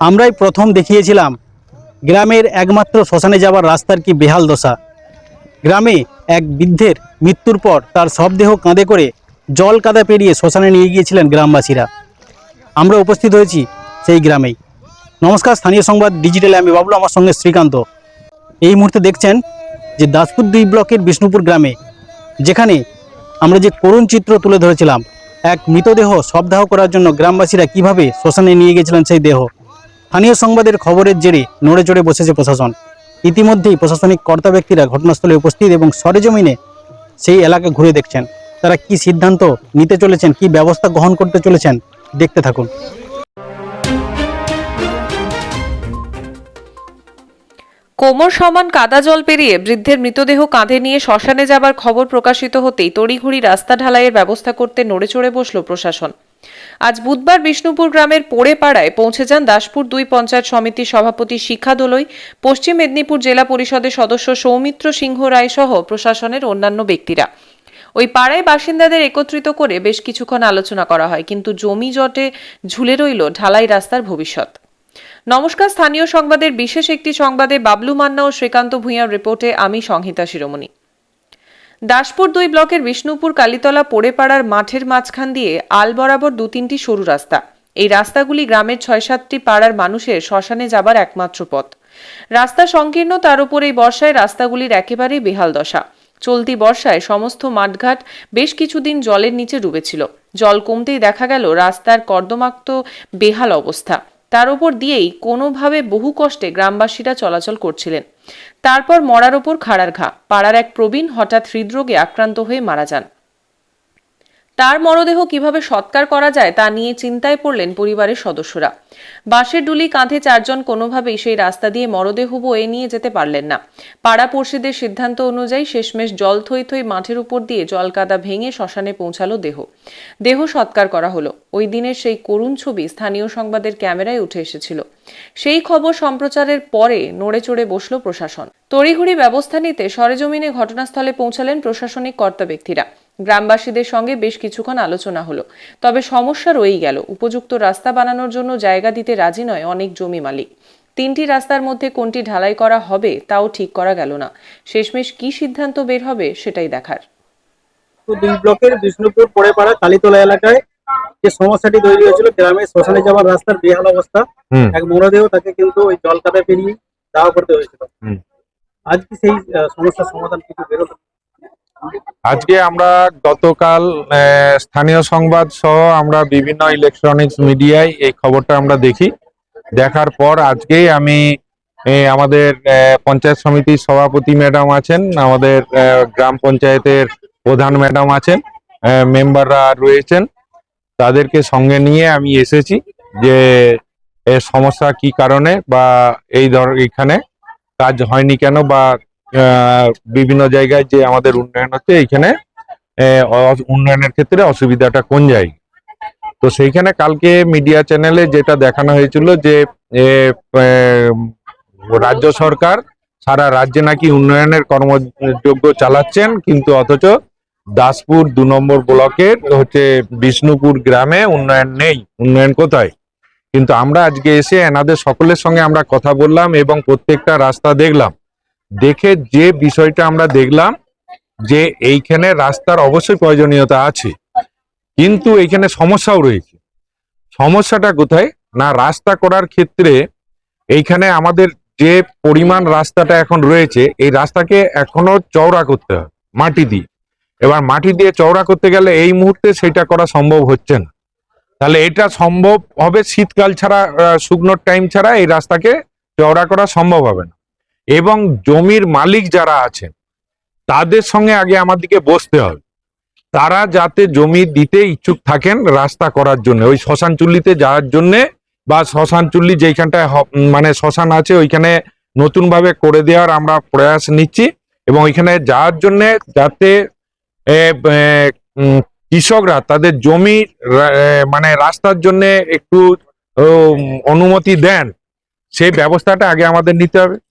আমরাই প্রথম দেখিয়েছিলাম গ্রামের একমাত্র শ্মশানে যাওয়ার রাস্তার কি বেহাল দশা। গ্রামে এক বৃদ্ধের মৃত্যুর পর তার শবদেহ কাঁধে করে জল কাদা পেরিয়ে শ্মশানে নিয়ে গিয়েছিলেন গ্রামবাসীরা। আমরা উপস্থিত হয়েছি সেই গ্রামেই। নমস্কার, স্থানীয় সংবাদ, ডিজিটালে আমি বাবলু, আমার সঙ্গে শ্রীকান্ত। এই মুহূর্তে দেখছেন যে দাসপুর দুই ব্লকের বিষ্ণুপুর গ্রামে, যেখানে আমরা যে করুণ চিত্র তুলে ধরেছিলাম, এক মৃতদেহ শবদাহ করার জন্য গ্রামবাসীরা কীভাবে শ্মশানে নিয়ে গেছিলেন সেই দেহ? স্থানীয় সংবাদের খবরের জেরে নড়ে চড়ে বসেছে প্রশাসন। ইতিমধ্যেই প্রশাসনিক কর্তা ব্যক্তিরা ঘটনাস্থলে উপস্থিত এবং সরেজমিনে সেই এলাকা ঘুরে দেখছেন। তারা কি সিদ্ধান্ত নিতে চলেছেন, কি ব্যবস্থা গ্রহণ করতে চলেছেন, দেখতে থাকুন। কোমর সমান কাদা জল পেরিয়ে বৃদ্ধের মৃতদেহ কাঁধে নিয়ে শ্মশানে যাবার খবর প্রকাশিত হতেই তড়িঘড়ি রাস্তা ঢালাইয়ের ব্যবস্থা করতে নড়েচড়ে বসল প্রশাসন। আজ বুধবার বিষ্ণুপুর গ্রামের পোড়ে পাড়ায় পৌঁছে যান দাসপুর দুই পঞ্চায়েত সমিতির সভাপতি শিখা দোলই। পশ্চিম মেদিনীপুর জেলা পরিষদের সদস্য সৌমিত্র সিংহ রায় সহ প্রশাসনের অন্যান্য ব্যক্তিরা। ওই পাড়ায় বাসিন্দাদের একত্রিত করে বেশ কিছুক্ষণ আলোচনা করা হয়, কিন্তু জমি জটে ঝুলে রইল ঢালাই রাস্তার ভবিষ্যৎ। নমস্কার, স্থানীয় সংবাদের বিশেষ একটি সংবাদে বাবলু মান্না ও শ্রীকান্ত ভূঁইয়ার রিপোর্টে আমি সংহিতা শিরোমণি। দাসপুর দুই ব্লকের বিষ্ণুপুর, কালীতলা, পোড়েপাড়ার মাঠের মাঝখান দিয়ে আল বরাবর দু তিনটি সরু রাস্তা। এই রাস্তাগুলি গ্রামের ছয় সাতটি পাড়ার মানুষের শ্মশানে যাবার একমাত্র পথ। রাস্তা সংকীর্ণ, তার উপর এই বর্ষায় রাস্তাগুলির একেবারেই বেহাল দশা। চলতি বর্ষায় সমস্ত মাঠঘাট বেশ কিছুদিন জলের নিচে ডুবেছিল। জল কমতেই দেখা গেল রাস্তার কর্দমাক্ত, বেহাল অবস্থা। তার উপর দিয়েই কোনোভাবে বহু কষ্টে গ্রামবাসীরা চলাচল করছিলেন। তারপর মরার ওপর খাড়ার ঘা। পাড়ার এক প্রবীণ হঠাৎ হৃদরোগে আক্রান্ত হয়ে মারা যান। তার মরদেহ কীভাবে সৎকার করা যায় তা নিয়ে চিন্তায় পড়লেন পরিবারের সদস্যরা। বাঁশের ডুলি কাঁধে চারজন কোনোভাবেই সেই রাস্তা দিয়ে মরদেহ বয়ে নিয়ে যেতে পারলেন না। পাড়া পড়শিদের সিদ্ধান্ত অনুযায়ী শেষমেশ জল থই থই মাঠের উপর দিয়ে জল কাদা ভেঙে শ্মশানে পৌঁছালো দেহ। দেহ সৎকার করা হলো। ওই দিনের সেই করুণ ছবি স্থানীয় সংবাদের ক্যামেরায় উঠে এসেছিল। সেই খবর সম্প্রচারের পরে নড়ে চড়ে বসল প্রশাসন। তড়িঘড়ি ব্যবস্থা নিতে সরেজমিনে ঘটনাস্থলে পৌঁছালেন প্রশাসনিক কর্তা ব্যক্তিরা। গ্রামবাসীদের সঙ্গে বেশ কিছুক্ষণ আলোচনা হলো। তবে সমস্যা রয়েই গেল। উপযুক্ত রাস্তা বানানোর জন্য জায়গা দিতে রাজি নয় অনেক জমি মালিক। তিনটি রাস্তার মধ্যে কোনটি ঢালাই করা হবে তাও ঠিক করা গেল না। শেষমেশ কি সিদ্ধান্ত বের হবে সেটাই দেখার। তো দুই ব্লকের বিষ্ণুপুর পড়েপাড়া কালীতলা এলাকায় যে সমস্যাটি তৈরি হয়েছিল গ্রামে শ্মশানে যাওয়ার রাস্তার বেহাল অবস্থা। এক মরদেহ তাকে কিন্তু ওই জল কাদা পেরিয়ে দাওয়া করতে হয়েছিল। আজকে সেই সমস্যার সমাধান কিছু বেরোলো? আজকে আমরা গতকাল স্থানীয় সংবাদ সহ আমরা বিভিন্ন ইলেকট্রনিক্স মিডিয়ায় এই খবরটা আমরা দেখি। দেখার পর আজকেই আমি আমাদের পঞ্চায়েত সমিতির সভাপতি ম্যাডাম আছেন, আমাদের গ্রাম পঞ্চায়েতের প্রধান ম্যাডাম আছেন মেম্বাররা রয়েছেন। তাদেরকে সঙ্গে নিয়ে আমি এসেছি যে সমস্যা কি কারণে বা এই ধর, এখানে কাজ হয়নি কেন বা বিভিন্ন জায়গায় যে আমাদের উন্নয়ন হচ্ছে, এইখানে উন্নয়নের ক্ষেত্রে অসুবিধাটা কোন জায়গায় তো সেইখানে কালকে মিডিয়া চ্যানেলে যেটা দেখানো হয়েছিল যে রাজ্য সরকার সারা রাজ্যে নাকি উন্নয়নের কর্মযোগ্য চালাচ্ছেন, কিন্তু অথচ দাসপুর দু নম্বর ব্লকের হচ্ছে বিষ্ণুপুর গ্রামে উন্নয়ন নেই। উন্নয়ন কোথায়? কিন্তু আমরা আজকে এসে এনাদের সকলের সঙ্গে আমরা কথা বললাম এবং প্রত্যেকটা রাস্তা দেখলাম। দেখে যে বিষয়টা আমরা দেখলাম যে এইখানে রাস্তার অবশ্যই প্রয়োজনীয়তা আছে। কিন্তু এইখানে সমস্যাও রয়েছে। সমস্যাটা কোথায়? না, রাস্তা করার ক্ষেত্রে এইখানে আমাদের যে পরিমাণ রাস্তাটা এখন রয়েছে, এই রাস্তাকে এখনও চওড়া করতে হবে মাটি দিয়ে। এবার মাটি দিয়ে চওড়া করতে গেলে এই মুহূর্তে সেটা করা সম্ভব হচ্ছে না। তাহলে এটা সম্ভব হবে শীতকাল ছাড়া শুকনোর টাইম ছাড়া এই রাস্তাকে চওড়া করা সম্ভব হবে না। এবং জমির মালিক যারা আছেন, তাদের সঙ্গে আগে আমাদেরকে বসতে হবে। তারা যাতে জমি দিতে ইচ্ছুক থাকেন রাস্তা করার জন্য, ওই শ্মশান চুল্লিতে যাওয়ার জন্য বা শ্মশান চুল্লি যেখানটায় হ- মানে শ্মশান আছে, ওইখানে নতুন ভাবে করে দেওয়ার আমরা প্রয়াস নিচ্ছি এবং ওইখানে যাওয়ার জন্য যাতে কৃষকরা তাদের জমি মানে রাস্তার জন্য একটু অনুমতি দেন, সেই ব্যবস্থাটা আগে আমাদের নিতে হবে।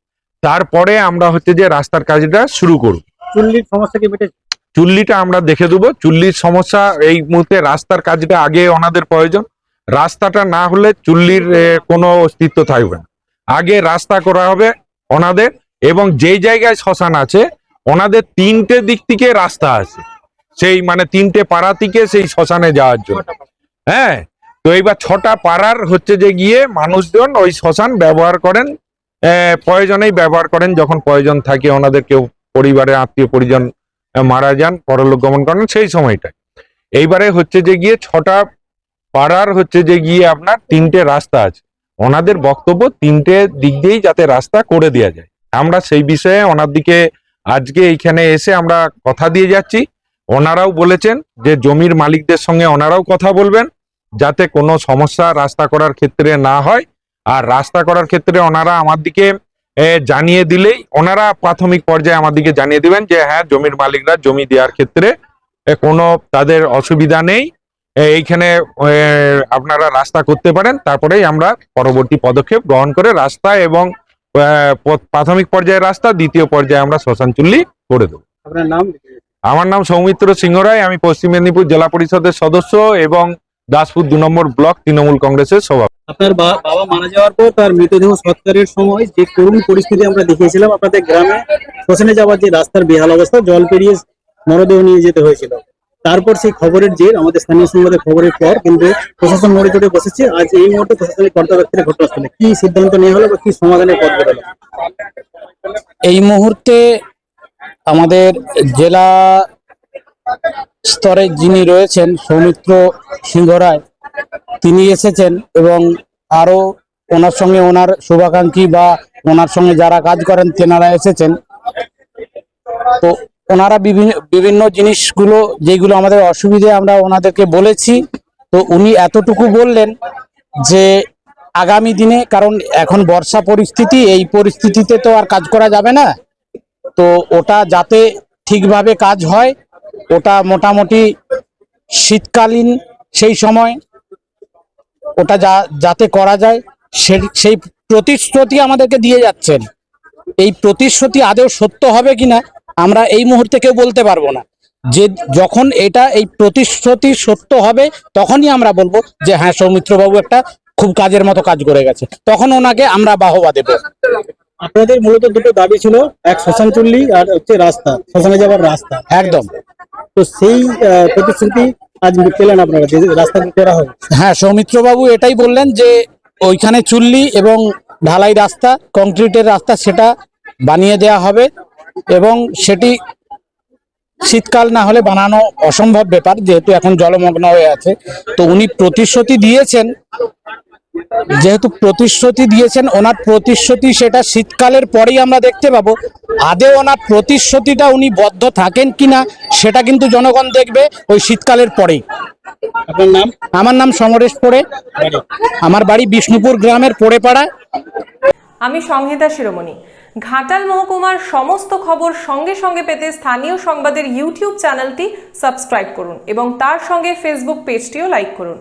তারপরে আমরা হচ্ছে যে রাস্তার কাজটা শুরু করব। চুল্লির সমস্যা কি মিটেছে চুল্লিটা আমরা দেখে দেবো। চুল্লির সমস্যা এই মুহূর্তে রাস্তার কাজটা আগে ওনাদের প্রয়োজন। রাস্তাটা না হলে চুল্লির কোনো অস্তিত্ব থাকবে না। আগে রাস্তা করা হবে ওনাদের এবং যেই জায়গায় শ্মশান আছে ওনাদের তিনটে দিক থেকে রাস্তা আছে। সেই মানে তিনটে পাড়া থেকে সেই শ্মশানে যাওয়ার জন্য। হ্যাঁ তো এইবার ছটা পাড়ার হচ্ছে যে গিয়ে মানুষজন ওই শ্মশান ব্যবহার করেন। প্রয়োজনেই ব্যবহার করেন, যখন প্রয়োজন থাকে ওনাদের কেউ পরিবারের আত্মীয় পরিজন মারা যান, পরলোক গমন করেন, সেই সময়টায়। এইবারে হচ্ছে যে গিয়ে ছটা পাড়ার হচ্ছে যে গিয়ে আপনার তিনটে রাস্তা আছে। ওনাদের বক্তব্য তিনটে দিক দিয়েই যাতে রাস্তা করে দেওয়া যায়। আমরা সেই বিষয়ে ওনার দিকে আজকে এইখানে এসে আমরা কথা দিয়ে যাচ্ছি। ওনারাও বলেছেন যে জমির মালিকদের সঙ্গে ওনারাও কথা বলবেন, যাতে কোনো সমস্যা রাস্তা করার ক্ষেত্রে না হয়। আর রাস্তা করার ক্ষেত্রে ওনারা আমার দিকে জানিয়ে দিলেই ওনারা প্রাথমিক পর্যায়ে আমার দিকে জানিয়ে দিবেন যে হ্যাঁ জমির মালিকরা জমি দেওয়ার ক্ষেত্রে কোনো তাদের অসুবিধা নেই। এইখানে আপনারা রাস্তা করতে পারেন তারপরেই আমরা পরবর্তী পদক্ষেপ গ্রহণ করে রাস্তা এবং প্রাথমিক পর্যায়ে রাস্তা দ্বিতীয় পর্যায়ে আমরা শ্মশান চুল্লি করে দেবো। আপনার নাম? আমার নাম সৌমিত্র সিংহ রায় আমি পশ্চিম মেদিনীপুর জেলা পরিষদের সদস্য এবং দাসপুর দু নম্বর ব্লক তৃণমূল কংগ্রেসের সভাপতি। আপনার বাবা মারা যাওয়ার পর তার মৃতদেহ সৎকারের সময় যে করুণ পরিস্থিতি আমরা দেখিয়েছিলাম, আপনাদের গ্রামে শ্মশানে যাওয়ার যে রাস্তার বেহাল অবস্থা, জল পেরিয়ে মরদেহ নিয়ে যেতে হয়েছিল। তারপর সেই খবরের জের, আমাদের স্থানীয় সংবাদের খবরের পর কিন্তু প্রশাসন নড়ে চড়ে বসেছে। আজ এই মুহূর্তে প্রশাসনের কর্তাব্যক্তিরা ঘটনাস্থলে কি সিদ্ধান্ত নেওয়া হলো বা কি সমাধানের পথ বেরোলো এই মুহূর্তে আমাদের জেলা স্তরে যিনি রয়েছেন সৌমিত্র সিংহ রায় তিনি এসেছেন এবং আরও ওনার সঙ্গে ওনার শুভাকাঙ্ক্ষী বা ওনার সঙ্গে যারা কাজ করেন তেনারা এসেছেন। তো ওনারা বিভিন্ন বিভিন্ন জিনিসগুলো যেগুলো আমাদের অসুবিধে আমরা ওনাদেরকে বলেছি, তো উনি এতটুকু বললেন যে আগামী দিনে, কারণ এখন বর্ষা পরিস্থিতি, এই পরিস্থিতিতে তো আর কাজ করা যাবে না। তো ওটা যাতে ঠিকভাবে কাজ হয়, ওটা মোটামুটি শীতকালীন সেই সময় ওটা যা যাতে করা যায় সেই প্রতিশ্রুতি আমাদেরকে দিয়ে যাচ্ছেন। এই প্রতিশ্রুতি আদৌ সত্য হবে কিনা আমরা এই মুহূর্তে কেউ বলতে পারব না। যে যখন এটা এই প্রতিশ্রুতি সত্য হবে তখনই আমরা বলব যে হ্যাঁ সৌমিত্রবাবু একটা খুব কাজের মতো কাজ করে গেছে। তখন ওনাকে আমরা বাহবা দেবো। আপনাদের মূলত দুটো দাবি ছিল এক শ্মশান চুল্লি আর হচ্ছে রাস্তা শ্মশানে যাওয়ার রাস্তা। একদম। তো সেই প্রতিশ্রুতি হ্যাঁ সৌমিত্রবাবু এটাই বললেন যে ওইখানে চুল্লি এবং ঢালাই রাস্তা, কংক্রিটের রাস্তা সেটা বানিয়ে দেয়া হবে এবং সেটি শীতকাল না হলে বানানো অসম্ভব ব্যাপার, যেহেতু এখন জলমগ্ন হয়ে আছে। তো উনি প্রতিশ্রুতি দিয়েছেন যেহেতু প্রতিশ্রুতি দিয়েছেন ওনার প্রতিশ্রুতি সেটা শীতকালের পরেই আমরা দেখতে পাবো। আদৌ ওনার প্রতিশ্রুতিটা উনি বদ্ধ থাকেন কিনা সেটা কিন্তু জনগণ দেখবে ওই শীতকালের পরেই। আপনার নাম? আমার নাম সমরেশ পোড়ে। আমার বাড়ি বিষ্ণুপুর গ্রামের পোড়েপাড়া। আমি সংহিতা শিরোমণি। ঘাটাল মহকুমার সমস্ত খবর সঙ্গে সঙ্গে পেতে স্থানীয় সংবাদের ইউটিউব চ্যানেলটি সাবস্ক্রাইব করুন এবং তার সঙ্গে ফেসবুক পেজটিও লাইক করুন।